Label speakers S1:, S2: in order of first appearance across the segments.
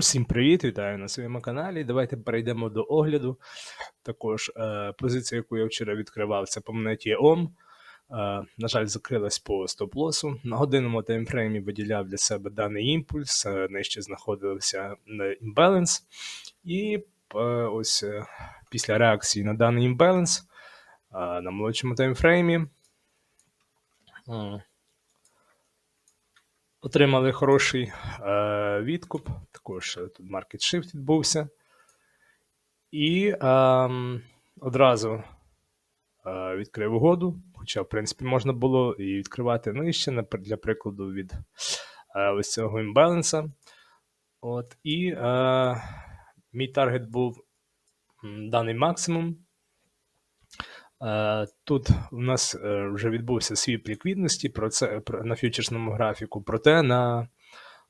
S1: Усім привіт, вітаю на своєму каналі. Давайте перейдемо до огляду. Також е, позиція, яку я вчора відкривав, це по монеті OM. Е, на жаль, закрилась по стоп-лосу. На годинному таймфреймі виділяв для себе даний імпульс, е, нижче знаходився на імбаланс. І е, ось е, після реакції на даний імбаланс е, на молодшому таймфреймі. Отримали хороший е, відкуп, також е, тут market shift відбувся. І ем, одразу е, відкрив угоду, хоча, в принципі, можна було і відкривати нижче, для прикладу, від е, ось цього імбаланса. От, і е, мій таргет був даний максимум. Е, Тут у нас е, вже відбувся свіп ліквідності про це на фьючерсному графіку, проте на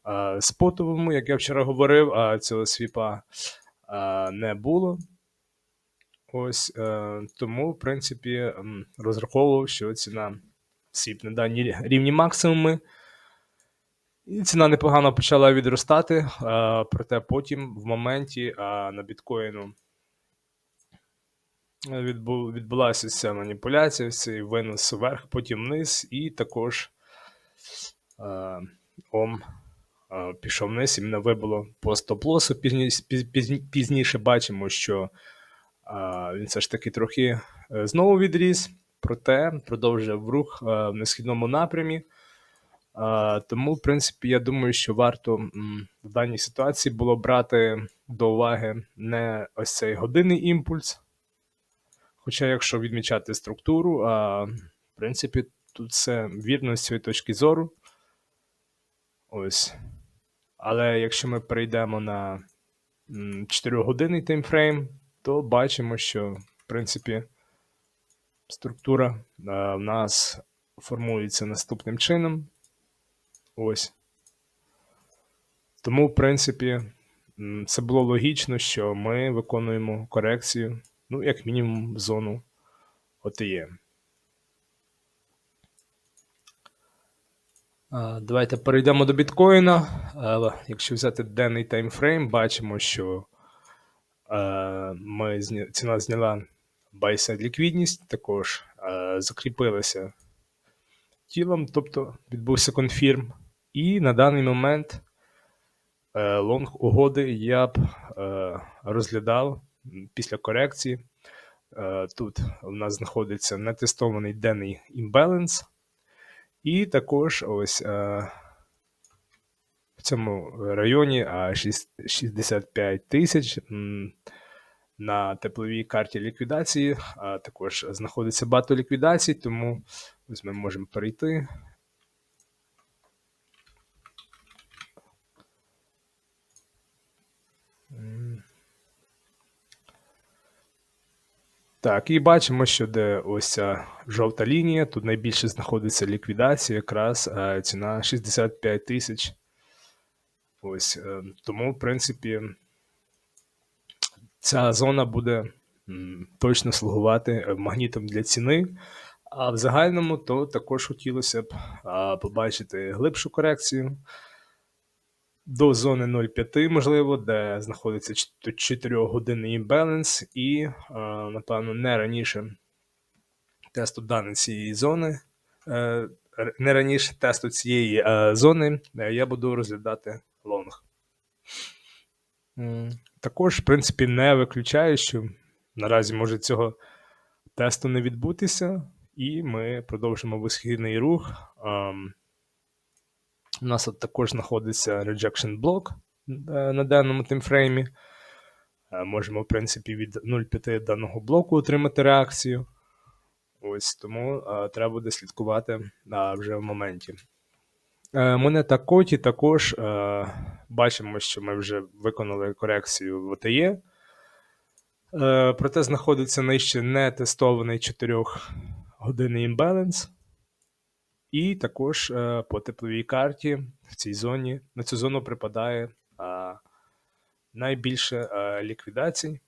S1: е, спотовому, як я вчора говорив, а цього свіпа не було. Ось тому, в принципі, розраховував, що ціна сіпне дані рівні максимуми. І ціна непогано почала відростати, проте потім в моменті на біткоїну відбу, відбулася ця маніпуляція, цей винос вверх, потім вниз, і також е, ом е, пішов вниз, і мене вибило по стоп-лосу. Пізніше, пізніше бачимо, що е, він все ж таки трохи е, знову відріс, проте продовжив рух е, в несхідному напрямі. Е, тому, в принципі, я думаю, що варто в даній ситуації було брати до уваги не ось цей годинний імпульс. Хоча, якщо відмічати структуру, а, в принципі, тут все вірно з цієї точки зору. Ось. Але якщо ми перейдемо на 4-годинний таймфрейм, то бачимо, що, в принципі, структура а, в нас формується наступним чином. Ось. Тому, в принципі, це було логічно, що ми виконуємо корекцію, ну, як мінімум, зону ОТЄ. Давайте перейдемо до біткоїна. Якщо взяти денний таймфрейм, бачимо, що ми ціна зняла buy-side ліквідність, також закріпилася тілом, тобто відбувся конфірм. І на даний момент е, лонг угоди я б е, розглядав після корекції. Е, Тут у нас знаходиться нетестований денний імбаланс. І також ось е, в цьому районі 65 тисяч на тепловій карті ліквідації. А також знаходиться багато ліквідацій, тому ось ми можемо перейти. Так, і бачимо, що де ось ця жовта лінія, тут найбільше знаходиться ліквідація, якраз е, ціна 65 тисяч. Ось, е, тому, в принципі, ця зона буде точно слугувати е, магнітом для ціни. А в загальному, то також хотілося б побачити глибшу корекцію до зони 0,5, можливо, де знаходиться 4-годинний імбаланс, і, е, напевно, не раніше тесту даної цієї зони, е, не раніше тесту цієї е, зони я буду розглядати лонг. Також, в принципі, не виключаю, що наразі може цього тесту не відбутися, і ми продовжимо висхідний рух. У нас от також знаходиться rejection блок е, на даному таймфреймі. Е, Можемо, в принципі, від 0,5 даного блоку отримати реакцію. Ось тому е, треба буде слідкувати е, вже в моменті. Монета Коті також е, бачимо, що ми вже виконали корекцію в ОТЄ. Е, Проте знаходиться нижче нетестований 4-годинний імбаланс. І також е, по тепловій карті в цій зоні на цю зону припадає е, найбільше е, ліквідацій.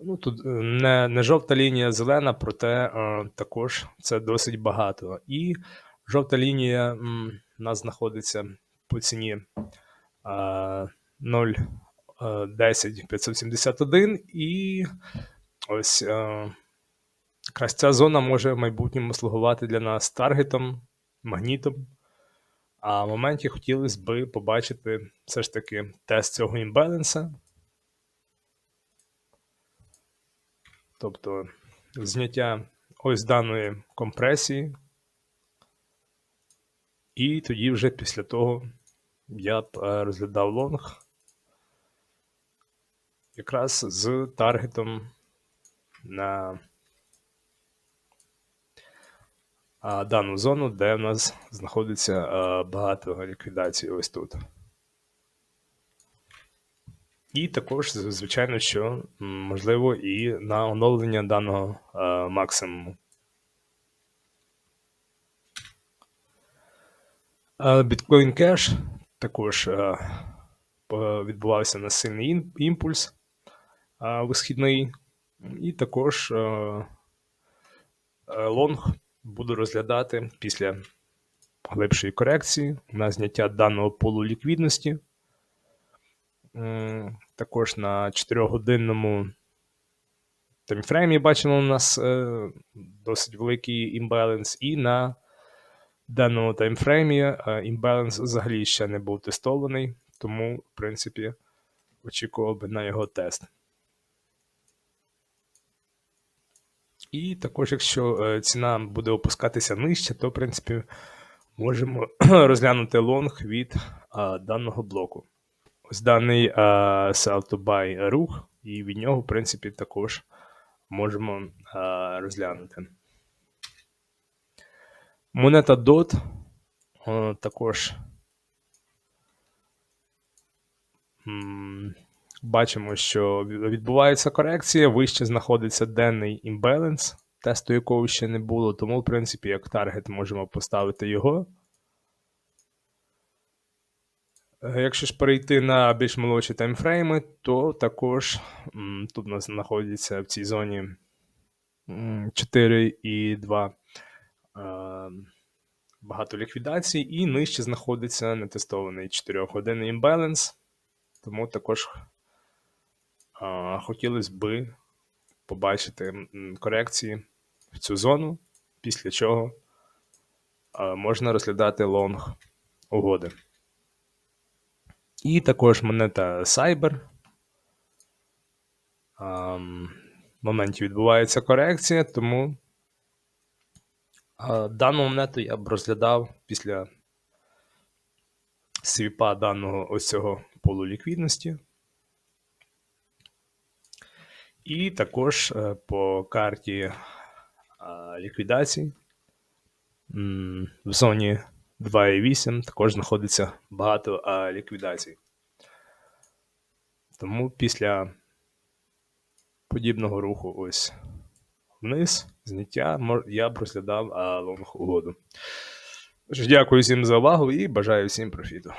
S1: Ну, тут не, не жовта лінія, зелена, проте також це досить багато. І жовта лінія у нас знаходиться по ціні 0,10 571 і ось е, якраз ця зона може в майбутньому слугувати для нас таргетом, магнітом. А в моменті хотілося би побачити все ж таки тест цього імбаланса. Тобто зняття ось даної компресії. І тоді вже після того я б е, розглядав лонг якраз з таргетом на дану зону, де в нас знаходиться багато ліквідацій ось тут. І також, звичайно, що можливо і на оновлення даного максимуму. А, Bitcoin Cash також а, відбувався на сильний ім- імпульс а, висхідний, і також е, лонг буду розглядати після глибшої корекції на зняття даного полу ліквідності. Також на 4-годинному таймфреймі бачимо у нас е, досить великий імбаланс, і на даному таймфреймі е, імбаланс взагалі ще не був тестований, тому, в принципі, очікував би на його тест. І також, якщо е, ціна буде опускатися нижче, то, в принципі, можемо розглянути лонг від а, даного блоку. Ось даний а, sell to buy рух, і від нього, в принципі, також можемо розглянути. Монета DOT. Також. Бачимо, що відбувається корекція, вище знаходиться денний імбаланс, тесту якого ще не було, тому, в принципі, як таргет можемо поставити його. Е, Якщо ж перейти на більш молодші таймфрейми, то також тут у нас знаходиться в цій зоні м, 4,2 е, багато ліквідацій, і нижче знаходиться нетестований 4-годинний імбаланс. Тому також хотілося би побачити корекції в цю зону, після чого можна розглядати лонг угоди. І також монета Cyber. Ам, В моменті відбувається корекція, тому дану монету я б розглядав після свіпа даного ось цього полу ліквідності. І також е, по карті а, ліквідацій в зоні 2,8 також знаходиться багато ліквідацій. Тому після подібного руху ось вниз, зняття, я б розглядав лонг угоду. Дякую всім за увагу і бажаю всім профіту.